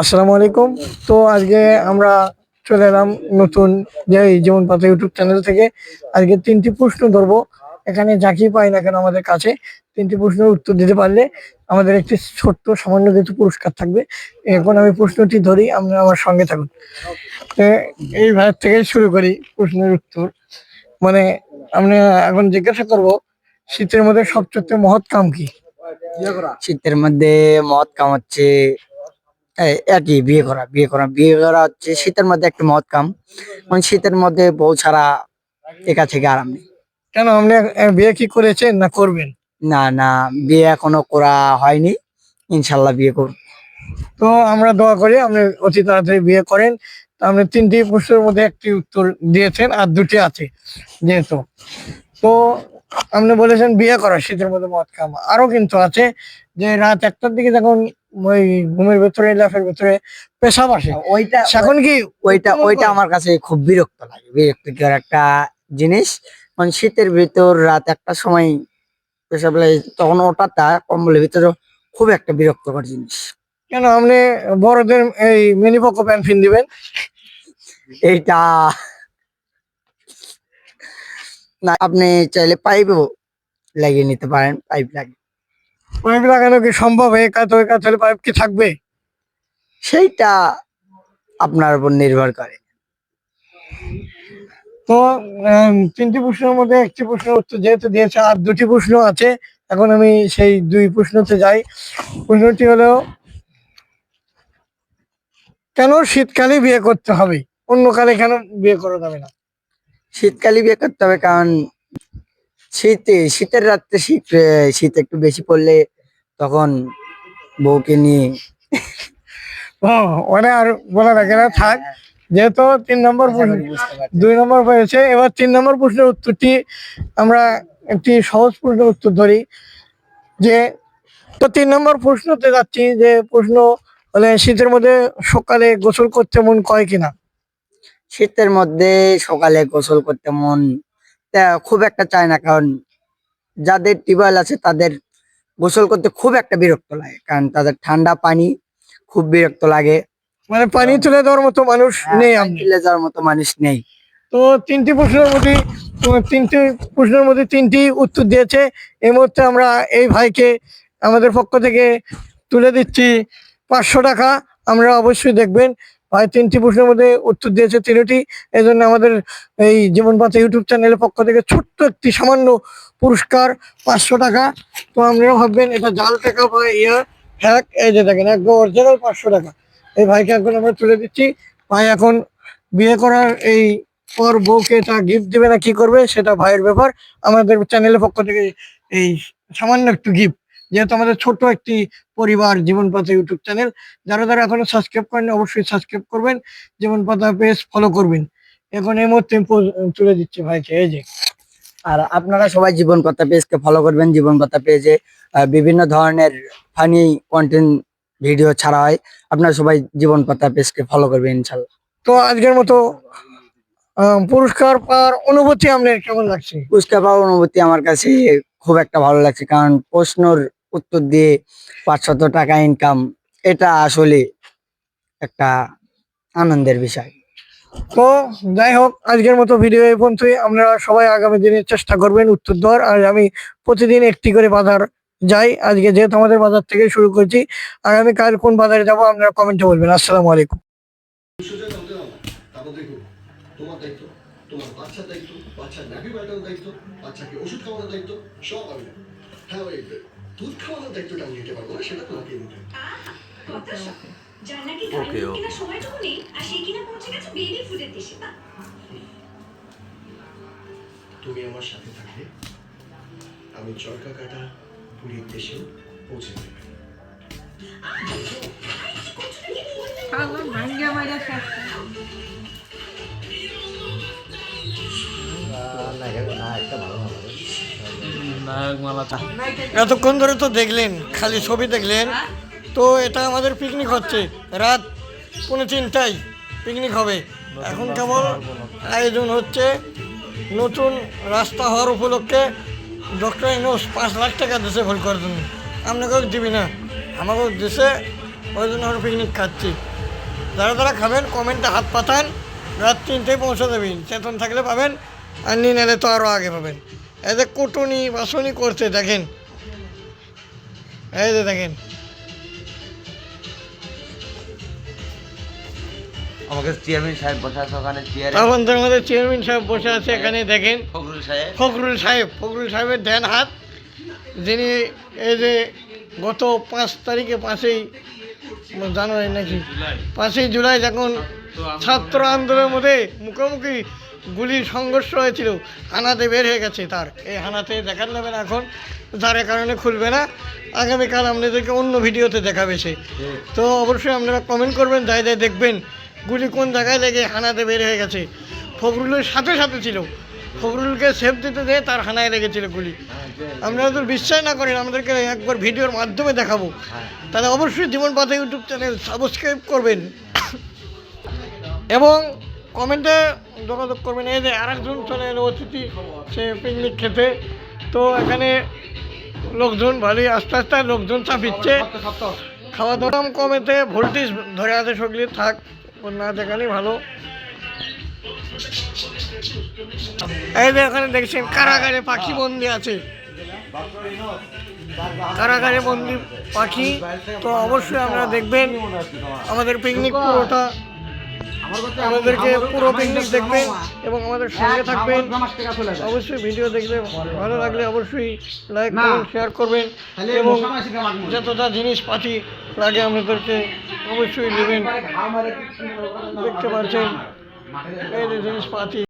আসসালামু আলাইকুম তো আজকে আমরা চলে এলাম নতুন যে জীবন পাতা ইউটিউব চ্যানেল থেকে। আজকে তিনটি প্রশ্ন ধরবো। এখানে যাকেই পাই না কেন আমাদের কাছে, তিনটি প্রশ্নের উত্তর দিতে পারলে আমাদের একটি ছোট্ট সামান্য কিছু পুরস্কার থাকবে। এখন আমি প্রশ্নটি ধরি, আপনি আমার সঙ্গে থাকুন। এই ভাইয়ের থেকে শুরু করি প্রশ্নের উত্তর। মানে আমি এখন জিজ্ঞাসা করব, শীতের মধ্যে সবচেয়ে মহৎ কাম কি? শীতের মধ্যে মদ কাম হচ্ছে একই বিয়ে করা বিয়ে করা। বিয়ে করা হচ্ছে শীতের মধ্যে একটা মদ কাম মানে শীতের মধ্যে বউ ছাড়া একা থেকে আরাম নেই। কেন? আপনি বিয়ে কি করেছেন না করবেন? না না বিয়ে এখনও করা হয়নি। ইনশাল্লাহ বিয়ে করব। তো আমরা দোয়া করি আপনি অতি তাড়াতাড়ি বিয়ে করেন। তো আপনি তিনটি প্রশ্নের মধ্যে একটি উত্তর দিয়েছেন আর দুটি আছে যেহেতু। তো আপনি বলেছেন বিয়ে করা শীতের মধ্যে মদ খাম আরও কিন্তু আছে যে রাত একটার দিকে যখন ওই ঘুমের ভেতরে লাফের ভেতরে পেশাব আসে ওইটা এখন কি ওইটা ওইটা আমার কাছে খুব বিরক্ত লাগে। বিরক্তিকর একটা জিনিস। মানে শীতের ভেতর রাত একটা সময় পেশাব লাগে তখন ওটাটা কম্বলের ভিতরে খুব একটা বিরক্তকর জিনিস। কেন আপনি বড়দের এই মিনি মিনিপক্ষ প্যান্ট ফিন দিবেন? এইটা না, আপনি চাইলে পাইপও লাগিয়ে নিতে পারেন, পাইপ লাগে পাইপ লাগানো কি সম্ভব? এই কাজ হলে পাইপ কি থাকবে? সেইটা আপনার উপর নির্ভর করে। তো তিনটি প্রশ্নের মধ্যে একটি প্রশ্নের উত্তর যেহেতু দিয়েছে, আর দুটি প্রশ্ন আছে, এখন আমি সেই দুই প্রশ্নতে যাই। প্রশ্নটি হলো, কেন শীতকালে বিয়ে করতে হবে? অন্য কালে কেন বিয়ে করা যাবে না? শীতকালে বিয়ে করতে হবে কারণ শীতে শীতের রাত্রে শীত শীত একটু বেশি পড়লে তখন বউকে নিয়ে ওরা আর বলা লাগে না থাক যেহেতু তিন নম্বর প্রশ্ন দুই নম্বর হয়েছে এবার তিন নম্বর প্রশ্নের উত্তরটি আমরা একটি সহজ প্রশ্নের উত্তর ধরি যে তো তিন নম্বর প্রশ্নতে যাচ্ছি যে প্রশ্ন হলে শীতের মধ্যে সকালে গোসল করতে মন কয় কিনা? শীতের মধ্যে সকালে গোসল করতে মন খুব একটা চায় না কারণ যাদের টিউবওয়েল আছে তাদের গোসল করতে খুব একটা বিরক্ত লাগে কারণ তাদের ঠান্ডা পানি খুব বিরক্ত লাগে। মানে পানি তুলে দেওয়ার মতো মানুষ নেই পানি আপনি তুলে যাওয়ার মতো মানুষ নেই। তো তিনটি প্রশ্নের মধ্যে তিনটি প্রশ্নের মধ্যে তিনটি উত্তর দিয়েছে। এই মুহূর্তে আমরা এই ভাইকে আমাদের পক্ষ থেকে তুলে দিচ্ছি। পাঁচশো টাকা আমরা অবশ্যই দেখবেন। ভাই তিনটি প্রশ্নের মধ্যে উত্তর দিয়েছে তিনটি। এই জন্য আমাদের এই জীবন পাতা ইউটিউব চ্যানেলের পক্ষ থেকে ছোট্ট একটি সামান্য পুরস্কার, পাঁচশো টাকা। তো আপনারা ভাববেন, এটা জাল টাকা বা ইয়া, হ্যাক, এই যে দেখেন, একদম অরিজিনাল পাঁচশো টাকা। এই ভাইকে এখন আমরা তুলে দিচ্ছি। ভাই এখন বিয়ে করার এই পর বউকে তা গিফট দেবে না, কি করবে, সেটা ভাইয়ের ব্যাপার। আমাদের চ্যানেলের পক্ষ থেকে এই সামান্য একটু গিফট যেহেতু আমাদের ছোট একটি পরিবার জীবন পাতা ইউটিউব চ্যানেল যারা যারা এখনও সাবস্ক্রাইব করেন অবশ্যই সাবস্ক্রাইব করবেন জীবন পাতা পেজ ফলো করবেন। এখন এই মুহূর্তে তুলে দিচ্ছি ভাইকে এই যে। আর আপনারা সবাই জীবন কথা পেজকে ফলো করবেন। জীবন কথা পেজে বিভিন্ন ধরনের ফানি কন্টেন্ট ভিডিও ছাড়া হয়। আপনারা সবাই জীবন কথা পেজকে ফলো করবেন ইনশাল্লাহ তো আজকের মতো পুরস্কার পাওয়ার অনুভূতি আপনার কেমন লাগছে? পুরস্কার পাওয়ার অনুভূতি আমার কাছে খুব একটা ভালো লাগছে কারণ প্রশ্নর উত্তর দিয়ে পাঁচশত টাকা ইনকাম এটা আসলে একটা আনন্দের বিষয়। তো যাই হোক, আজকের মতো ভিডিও এই পর্যন্তই। আপনারা সবাই আগামী দিনে চেষ্টা করবেন উত্তর দেওয়ার। আর আমি প্রতিদিন একটি করে বাজার যাই। আজকে যেহেতু আমাদের বাজার থেকে শুরু করছি আগামী কাল কোন বাজারে যাব আপনারা কমেন্টে বলবেন। আসসালামু আলাইকুম। দায়িত্ব বাচ্চার দায়িত্ব পাল্টানোর দায়িত্ব, বাচ্চাকে ওষুধ খাওয়ানোর দায়িত্ব, সব আমি হ্যাঁ দুধ খাওয়ানোর দায়িত্বটা আমি নিতে পারব না সেটা তোমাকে নিতে হবে। যার নাকি গাড়ি কেনার সময়টুকু নেই আর সে কিনা পৌঁছে গেছে বেবি ফুডের দেশে তুমি আমার সাথে থাকলে আমি চরকা কাটা পুরীর দেশেও পৌঁছে দেবে এতক্ষণ ধরে তো দেখলেন খালি ছবি দেখলেন। তো এটা আমাদের পিকনিক হচ্ছে। রাত পৌনে তিনটায় পিকনিক হবে। এখন কেবল আয়োজন হচ্ছে নতুন রাস্তা হওয়ার উপলক্ষে ডক্টর ইনোস পাঁচ লাখ টাকা দেশে ভুল করার জন্য। আপনাকেও দিবি না আমাকেও দেশে ওই জন্য আমরা পিকনিক খাচ্ছি। যারা যারা খাবেন কমেন্টে হাত পাতান রাত তিনটেই পৌঁছে দেবেন। চেতন থাকলে পাবেন আর নিয়ে নিলে তো আরও আগে পাবেন। এই যে কুটুনি বাসনি করছে দেখেন। এই যে দেখেন। আমাকে চেয়ারম্যান সাহেব বসা আছে ওখানে চেয়ারে। আমাদের মধ্যে চেয়ারম্যান সাহেব বসে আছে এখানে দেখেন। ফখরুল সাহেব। ফখরুল সাহেব ফখরুল সাহেবের দেন হাত। যিনি এই যে গত পাঁচ তারিখে পাঁচই জানুয়ারি নাকি? পাঁচই জুলাই যখন ছাত্র আন্দোলনের মধ্যে মুখোমুখি গুলির সংঘর্ষ হয়েছিল, হানাতে বের হয়ে গেছে তার। এই হানাতে দেখার নেবে না এখন যার কারণে খুলবে না। আগামীকাল আপনাদেরকে অন্য ভিডিওতে দেখাবে সে। তো অবশ্যই আপনারা কমেন্ট করবেন, যাই যাই দেখবেন, গুলি কোন জায়গায় লেগে হানাতে বের হয়ে গেছে। ফখরুলের সাথে সাথে ছিল। ফখরুলকে সেফ দিতে যেয়ে তার হানায় লেগেছিল গুলি। আপনারা তো বিশ্বাস না করেন আমাদেরকে একবার ভিডিওর মাধ্যমে দেখাবো। তাহলে অবশ্যই জীবন পাতা ইউটিউব চ্যানেল সাবস্ক্রাইব করবেন। এবং কমেন্টে যোগাযোগ করবেন। এই যে আরেকজন চলে এলো, অতিথি, সে পিকনিক খেতে। তো এখানে লোকজন ভালোই, আস্তে আস্তে লোকজন চাপিচ্ছে। খাওয়া দাওয়া কমেতে, ভোল্টেজ ধরে আছে সগলি, থাক না দেখালেই ভালো। এই যে এখানে দেখছেন, কারাগারে পাখি বন্দি আছে। কারাগারে বন্দি পাখি, তো অবশ্যই আপনারা দেখবেন। আমাদের পিকনিক পুরোটা আমাদেরকে পুরো পিকনিক দেখবেন এবং আমাদের সঙ্গে থাকবেন। অবশ্যই ভিডিও দেখলে ভালো লাগলে অবশ্যই লাইক করুন শেয়ার করবেন এবং যতটা জিনিসপাতি লাগে আমাদেরকে অবশ্যই নেবেন দেখতে পাচ্ছেন এই যে জিনিসপাতি।